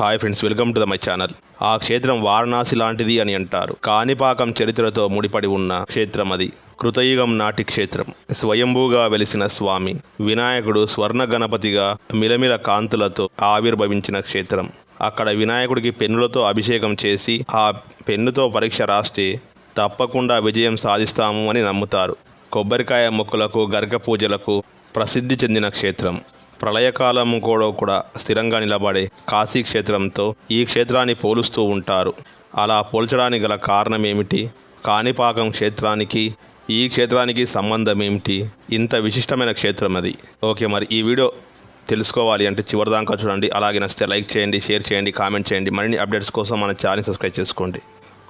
Hi friends welcome to the my channel. ఆ క్షేత్రం వారణాసి లాంటిది అని అంటారు. కాణిపాకం చరిత్రతో ముడిపడి ఉన్న క్షేత్రం అది. కృతయుగం నాటి క్షేత్రం. స్వయంభూగా వెలిసిన స్వామి వినాయకుడు స్వర్ణ గణపతిగా మిలమిల కాంతులతో ఆవిర్భవించిన క్షేత్రం. అక్కడ వినాయకుడికి పెన్నులతో అభిషేకం చేసి ఆ పెన్నుతో పరీక్ష రాస్తే తప్పకుండా విజయం సాధిస్తాము అని నమ్ముతారు. కొబ్బరికాయ మొక్కులకు గర్గ పూజలకు ప్రసిద్ధి చెందిన క్షేత్రం. ప్రళయకాలము కూడా కూడా స్థిరంగా నిలబడే కాశీ క్షేత్రంతో ఈ క్షేత్రాన్ని పోలుస్తూ ఉంటారు. అలా పోల్చడానికి గల కారణం ఏమిటి కాణిపాకం క్షేత్రానికి ఈ క్షేత్రానికి సంబంధం ఏమిటి ఇంత విశిష్టమైన క్షేత్రం అది. ఓకే మరి ఈ వీడియో తెలుసుకోవాలి అంటే చివరిదాకా చూడండి. అలాగే నచ్చితే లైక్ చేయండి షేర్ చేయండి కామెంట్ చేయండి. మరిన్ని అప్డేట్స్ కోసం మన ఛానల్ సబ్స్క్రైబ్ చేసుకోండి.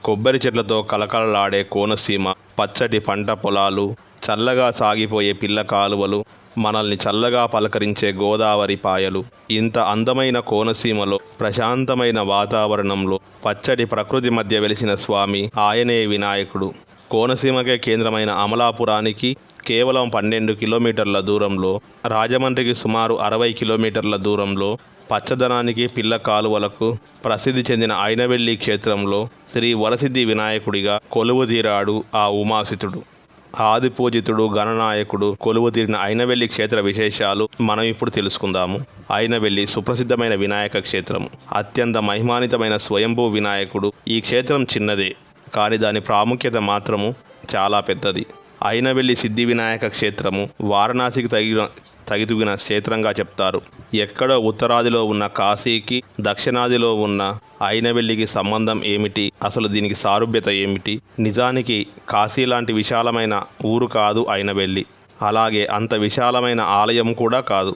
కొబ్బరి చెట్లతో కలకలలాడే కోనసీమ పచ్చటి పంట పొలాలు చల్లగా సాగిపోయే పిల్ల కాలువలు మనల్ని చల్లగా పలకరించే గోదావరి పాయలు. ఇంత అందమైన కోనసీమలో ప్రశాంతమైన వాతావరణంలో పచ్చడి ప్రకృతి మధ్య వెలిసిన స్వామి ఆయనే వినాయకుడు. కోనసీమకే కేంద్రమైన అమలాపురానికి కేవలం పన్నెండు కిలోమీటర్ల దూరంలో రాజమండ్రికి సుమారు అరవై కిలోమీటర్ల దూరంలో పచ్చదనానికి పిల్ల కాలువలకు ప్రసిద్ధి చెందిన ఐనవెల్లి క్షేత్రంలో శ్రీ వరసిద్ధి వినాయకుడిగా కొలువుదీరాడు ఆ ఉమాసితుడు. ఆదిపూజితుడు గణనాయకుడు కొలువు తీరిన అయినవెల్లి క్షేత్ర విశేషాలు మనం ఇప్పుడు తెలుసుకుందాము. అయినవెల్లి సుప్రసిద్ధమైన వినాయక క్షేత్రం అత్యంత మహిమానితమైన స్వయంభూ వినాయకుడు ఈ క్షేత్రం చిన్నదే కానీ దాని ప్రాముఖ్యత మాత్రము చాలా పెద్దది. అయినవెల్లి సిద్ధి వినాయక క్షేత్రము వారణాసికి తగిన తగితుగిన క్షేత్రంగా చెప్తారు. ఎక్కడో ఉత్తరాదిలో ఉన్న కాశీకి దక్షిణాదిలో ఉన్న అయినవెల్లికి సంబంధం ఏమిటి? అసలు దీనికి సారూప్యత ఏమిటి? నిజానికి కాశీ లాంటి విశాలమైన ఊరు కాదు అయినవెల్లి అలాగే అంత విశాలమైన ఆలయం కూడా కాదు.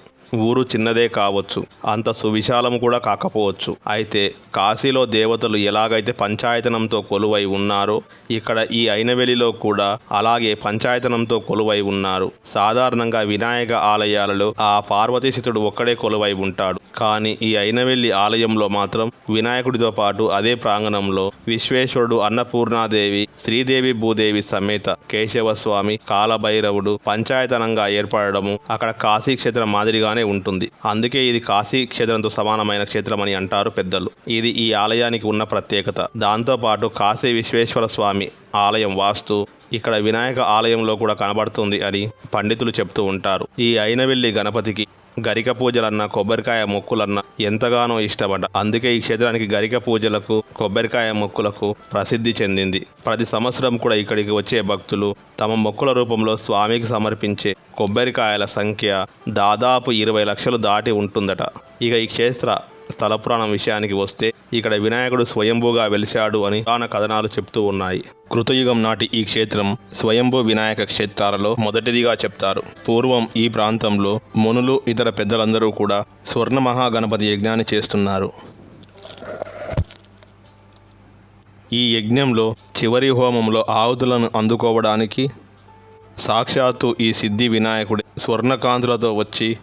ఊరు చిన్నదే కావచ్చు అంత సువిశాలం కూడా కాకపోవచ్చు. అయితే కాశీలో దేవతలు ఎలాగైతే పంచాయతనంతో కొలువై ఉన్నారో ఇక్కడ ఈ అయినవెలిలో కూడా అలాగే పంచాయతనంతో కొలువై ఉన్నారు. సాధారణంగా వినాయక ఆలయాలలో ఆ పార్వతీశితుడు ఒక్కడే కొలువై ఉంటాడు. కానీ ఈ అయినవెల్లి ఆలయంలో మాత్రం వినాయకుడితో పాటు అదే ప్రాంగణంలో విశ్వేశ్వరుడు అన్నపూర్ణాదేవి శ్రీదేవి భూదేవి సమేత కేశవస్వామి కాలభైరవుడు పంచాయతనంగా ఏర్పడము అక్కడ కాశీ క్షేత్రం మాదిరిగానే ఉంటుంది. అందుకే ఇది కాశీ క్షేత్రంతో సమానమైన క్షేత్రం అని అంటారు పెద్దలు. ఇది ఈ ఆలయానికి ఉన్న ప్రత్యేకత. దాంతోపాటు కాశీ విశ్వేశ్వర స్వామి ఆలయం వాస్తు ఇక్కడ వినాయక ఆలయంలో కూడా కనబడుతుంది అని పండితులు చెప్తూ ఉంటారు. ఈ అయినవెల్లి గణపతికి గరిక పూజలన్న కొబ్బరికాయ మొక్కులన్నా ఎంతగానో ఇష్టపడ్డ. అందుకే ఈ క్షేత్రానికి గరిక పూజలకు కొబ్బరికాయ మొక్కులకు ప్రసిద్ధి చెందింది. ప్రతి సంవత్సరం కూడా ఇక్కడికి వచ్చే భక్తులు తమ మొక్కుల రూపంలో స్వామికి సమర్పించే కొబ్బరికాయల సంఖ్య దాదాపు ఇరవై లక్షలు దాటి ఉంటుందట. ఇక ఈ క్షేత్ర స్థల పురాణం విషయానికి వస్తే ఇక్కడ వినాయకుడు స్వయంభూగా వెలిశాడు అని పురాణ కథనాలు చెప్తూ ఉన్నాయి. కృతయుగం నాటి ఈ క్షేత్రం స్వయంభూ వినాయక క్షేత్రాలలో మొదటిదిగా చెప్తారు. పూర్వం ఈ ప్రాంతంలో మునులు ఇతర పెద్దలందరూ కూడా స్వర్ణ మహాగణపతి యజ్ఞాన్ని చేస్తున్నారు. ఈ యజ్ఞంలో చివరి హోమంలో ఆవుతులను అందుకోవడానికి సాక్షాత్తు ఈ సిద్ధి వినాయకుడి స్వర్ణకాంతులతో వచ్చి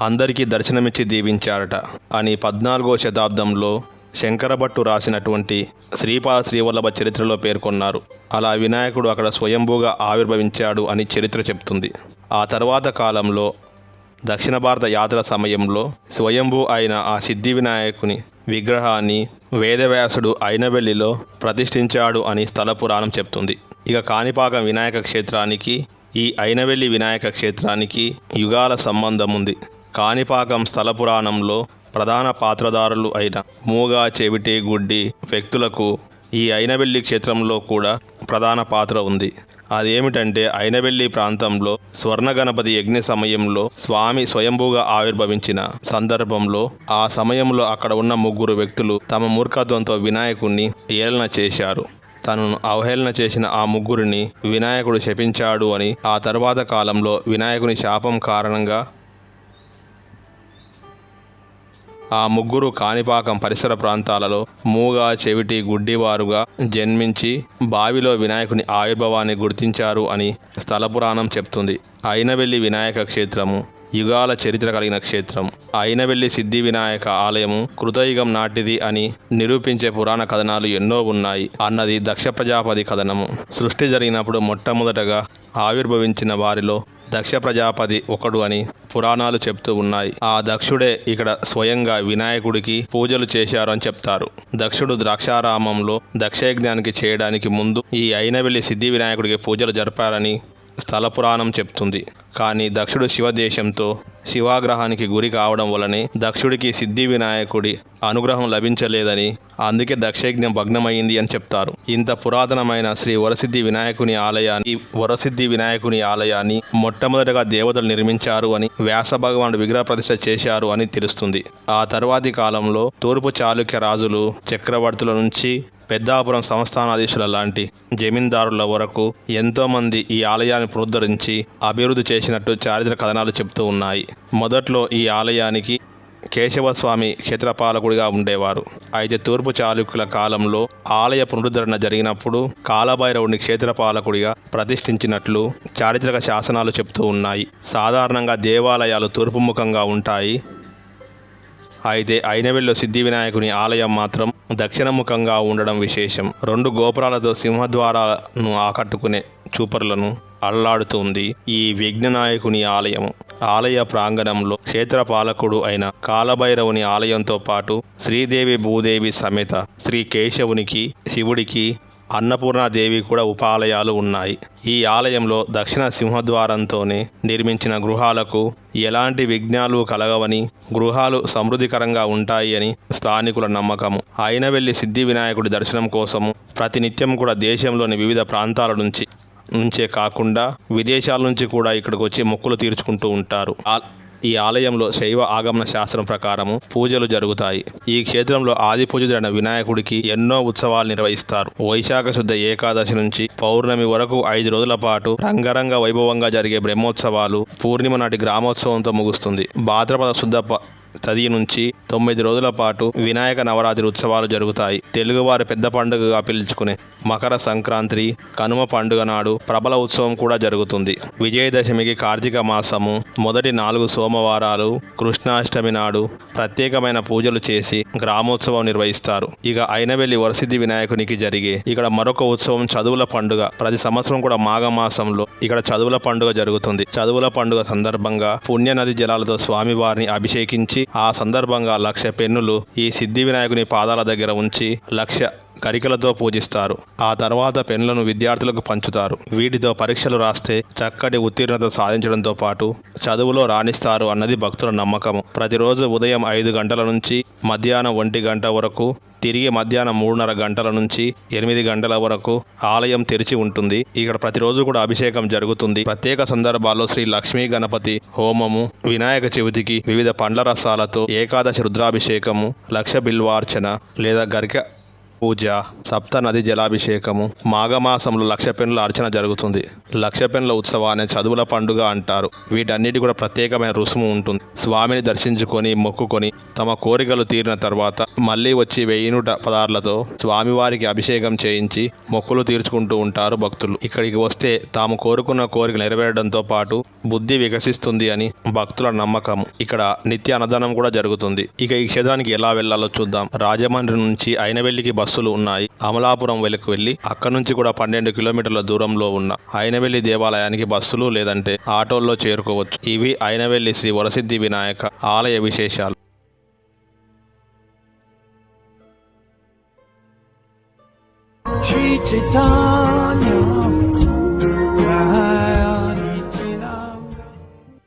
అందరికీ దర్శనమిచ్చి దీవించారట. అని పద్నాలుగో శతాబ్దంలో శంకరభట్టు రాసినటువంటి శ్రీపాద శ్రీవల్లభ చరిత్రలో పేర్కొన్నారు. అలా వినాయకుడు అక్కడ స్వయంభూగా ఆవిర్భవించాడు అని చరిత్ర చెప్తుంది. ఆ తర్వాత కాలంలో దక్షిణ భారత యాత్ర సమయంలో స్వయంభూ అయిన ఆ సిద్ధి వినాయకుని విగ్రహాన్ని వేదవ్యాసుడు అయినవెల్లిలో ప్రతిష్ఠించాడు అని స్థల పురాణం చెప్తుంది. ఇక కాణిపాకం వినాయక క్షేత్రానికి ఈ అయినవెల్లి వినాయక క్షేత్రానికి యుగాల సంబంధం ఉంది కాణిపాకం స్థల పురాణంలో ప్రధాన పాత్రధారులు అయిన మూగా చెవిటి గుడ్డి వ్యక్తులకు ఈ అయినవెల్లి క్షేత్రంలో కూడా ప్రధాన పాత్ర ఉంది. అదేమిటంటే అయినవెల్లి ప్రాంతంలో స్వర్ణ గణపతి యజ్ఞ సమయంలో స్వామి స్వయంభూగా ఆవిర్భవించిన సందర్భంలో ఆ సమయంలో అక్కడ ఉన్న ముగ్గురు వ్యక్తులు తమ మూర్ఖత్వంతో వినాయకుణ్ణి ఏలన చేశారు. తనను అవహేళన చేసిన ఆ ముగ్గురిని వినాయకుడు శపించాడు అని ఆ తర్వాత కాలంలో వినాయకుని శాపం కారణంగా ఆ ముగ్గురు కాణిపాకం పరిసర ప్రాంతాలలో మూగా చెవిటి గుడ్డివారుగా జన్మించి బావిలో వినాయకుని ఆవిర్భావాన్ని గుర్తించారు అని స్థల పురాణం చెప్తుంది. అయినవెల్లి వినాయక క్షేత్రము. యుగాల చరిత్ర కలిగిన క్షేత్రం. అయినవెల్లి సిద్ధి వినాయక ఆలయము కృతయుగం నాటిది అని నిరూపించే పురాణ కథనాలు ఎన్నో ఉన్నాయి. అన్నది దక్ష ప్రజాపతి కథనము. సృష్టి జరిగినప్పుడు మొట్టమొదటగా ఆవిర్భవించిన వారిలో దక్ష ప్రజాపతి ఒకడు అని పురాణాలు చెప్తూ ఉన్నాయి. ఆ దక్షుడే ఇక్కడ స్వయంగా వినాయకుడికి పూజలు చేశారు అని చెప్తారు. దక్షుడు ద్రాక్షారామంలో దక్షయజ్ఞానికి చేయడానికి ముందు ఈ అయినవెల్లి సిద్ధి వినాయకుడికి పూజలు జరిపారని స్థల పురాణం చెప్తుంది. కానీ దక్షుడు శివదేశంతో శివాగ్రహానికి గురి కావడం వలనే దక్షుడికి సిద్ధి వినాయకుడి అనుగ్రహం లభించలేదని అందుకే దక్షయజ్ఞం భగ్నమైంది అని చెప్తారు. ఇంత పురాతనమైన శ్రీ వరసిద్ధి వినాయకుని ఆలయాన్ని వరసిద్ధి వినాయకుని ఆలయాన్ని మొట్టమొదటగా దేవతలు నిర్మించారు అని వ్యాస భగవానుడు విగ్రహ ప్రతిష్ట చేశారు అని తెలుస్తుంది. ఆ తర్వాతి కాలంలో తూర్పు చాళుక్య రాజులు చక్రవర్తుల నుంచి పెద్దాపురం సంస్థానాధీశుల లాంటి జమీందారుల వరకు ఎంతోమంది ఈ ఆలయాన్ని పునరుద్ధరించి అభివృద్ధి చేసినట్టు చారిత్ర కథనాలు చెప్తూ ఉన్నాయి. మొదట్లో ఈ ఆలయానికి కేశవస్వామి క్షేత్రపాలకుడిగా ఉండేవారు. అయితే తూర్పు చాళుక్యుల కాలంలో ఆలయ పునరుద్ధరణ జరిగినప్పుడు కాలభైరవుడిని క్షేత్రపాలకుడిగా ప్రతిష్ఠించినట్లు చారిత్రక శాసనాలు చెప్తూ ఉన్నాయి. సాధారణంగా దేవాలయాలు తూర్పుముఖంగా ఉంటాయి. అయితే ఐనవెల్లో సిద్ధి వినాయకుని ఆలయం మాత్రం దక్షిణముఖంగా ఉండడం విశేషం. రెండు గోపురాలతో సింహద్వారాలను ఆకట్టుకునే చూపరులను అల్లాడుతుంది ఈ విఘ్ననాయకుని ఆలయం ఆలయ ప్రాంగణంలో క్షేత్రపాలకుడు అయిన కాలభైరవుని ఆలయంతో పాటు శ్రీదేవి భూదేవి సమేత శ్రీ కేశవునికి శివుడికి అన్నపూర్ణాదేవి కూడా ఉపాలయాలు ఉన్నాయి. ఈ ఆలయంలో దక్షిణ సింహద్వారంతోనే నిర్మించిన గృహాలకు ఎలాంటి విఘ్నాలు కలగవని గృహాలు సమృద్ధికరంగా ఉంటాయి అని స్థానికుల నమ్మకము అయినవెల్లి సిద్ధి వినాయకుడి దర్శనం కోసము ప్రతినిత్యం కూడా దేశంలోని వివిధ ప్రాంతాల నుంచి నుంచే కాకుండా విదేశాల నుంచి కూడా ఇక్కడికి వచ్చి మొక్కులు తీర్చుకుంటూ ఉంటారు. ఈ ఆలయంలో శైవ ఆగమన శాస్త్రం ప్రకారము పూజలు జరుగుతాయి. ఈ క్షేత్రంలో ఆది పూజితుడైన వినాయకుడికి ఎన్నో ఉత్సవాలు నిర్వహిస్తారు. వైశాఖ శుద్ధ ఏకాదశి నుంచి పౌర్ణమి వరకు ఐదు రోజుల పాటు రంగరంగ వైభవంగా జరిగే బ్రహ్మోత్సవాలు పూర్ణిమ నాటి గ్రామోత్సవంతో ముగుస్తుంది. భాద్రపద శుద్ధ తది నుంచి తొమ్మిది రోజుల పాటు వినాయక నవరాత్రి ఉత్సవాలు జరుగుతాయి. తెలుగువారి పెద్ద పండుగగా పిలుచుకునే మకర సంక్రాంతి కనుమ పండుగ నాడు ప్రబల ఉత్సవం కూడా జరుగుతుంది. విజయదశమికి కార్తీక మాసము మొదటి నాలుగు సోమవారాలు కృష్ణాష్టమి నాడు ప్రత్యేకమైన పూజలు చేసి గ్రామోత్సవం నిర్వహిస్తారు. ఇక అయినవెల్లి వరసిద్ధి వినాయకునికి జరిగే ఇక్కడ మరొక ఉత్సవం చదువుల పండుగ. ప్రతి సంవత్సరం కూడా మాఘమాసంలో ఇక్కడ చదువుల పండుగ జరుగుతుంది. చదువుల పండుగ సందర్భంగా పుణ్య నది జలాలతో స్వామివారిని అభిషేకించి ఆ సందర్భంగా లక్ష పెన్నులు ఈ సిద్ధి వినాయకుని పాదాల దగ్గర ఉంచి లక్ష కరికలతో పూజిస్తారు. ఆ తర్వాత పెన్లను విద్యార్థులకు పంచుతారు. వీటితో పరీక్షలు రాస్తే చక్కటి ఉత్తీర్ణత సాధించడంతో పాటు చదువులో రాణిస్తారు అన్నది భక్తుల నమ్మకం ప్రతిరోజు ఉదయం ఐదు గంటల నుంచి మధ్యాహ్నం ఒంటి గంట వరకు తిరిగి మధ్యాహ్నం మూడున్నర గంటల నుంచి ఎనిమిది గంటల వరకు ఆలయం తెరిచి ఉంటుంది. ఇక్కడ ప్రతిరోజు కూడా అభిషేకం జరుగుతుంది. ప్రత్యేక సందర్భాల్లో శ్రీ లక్ష్మీ గణపతి హోమము వినాయక చవితికి వివిధ పండ్ల రసాలతో ఏకాదశి రుద్రాభిషేకము లక్ష బిల్వార్చన లేదా గరిక పూజ సప్త నది జలాభిషేకము మాఘమాసంలో లక్ష పెన్నుల అర్చన జరుగుతుంది. లక్ష పెన్నుల ఉత్సవాన్ని చదువుల పండుగ అంటారు. వీటన్నిటి కూడా ప్రత్యేకమైన రుసుము ఉంటుంది. స్వామిని దర్శించుకొని మొక్కుకొని తమ కోరికలు తీరిన తర్వాత మళ్ళీ వచ్చి వెయ్యి నూట పదార్లతో స్వామివారికి అభిషేకం చేయించి మొక్కులు తీర్చుకుంటూ ఉంటారు భక్తులు. ఇక్కడికి వస్తే తాము కోరుకున్న కోరిక నెరవేరడంతో పాటు బుద్ధి వికసిస్తుంది అని భక్తుల నమ్మకం. ఇక్కడ నిత్య అన్నదానం కూడా జరుగుతుంది. ఇక ఈ క్షేత్రానికి ఎలా వెళ్ళాలో చూద్దాం. రాజమండ్రి నుంచి అయినవెల్లికి బస్సులు ఉన్నాయి. అమలాపురం వెలుకు వెళ్ళి అక్కడ నుంచి కూడా పన్నెండు కిలోమీటర్ల దూరంలో ఉన్న అయినవెల్లి దేవాలయానికి బస్సులు లేదంటే ఆటోల్లో చేరుకోవచ్చు. ఇవి అయినవెల్లి శ్రీ వరసిద్ధి వినాయక ఆలయ విశేషాలు. Shri Chaitanya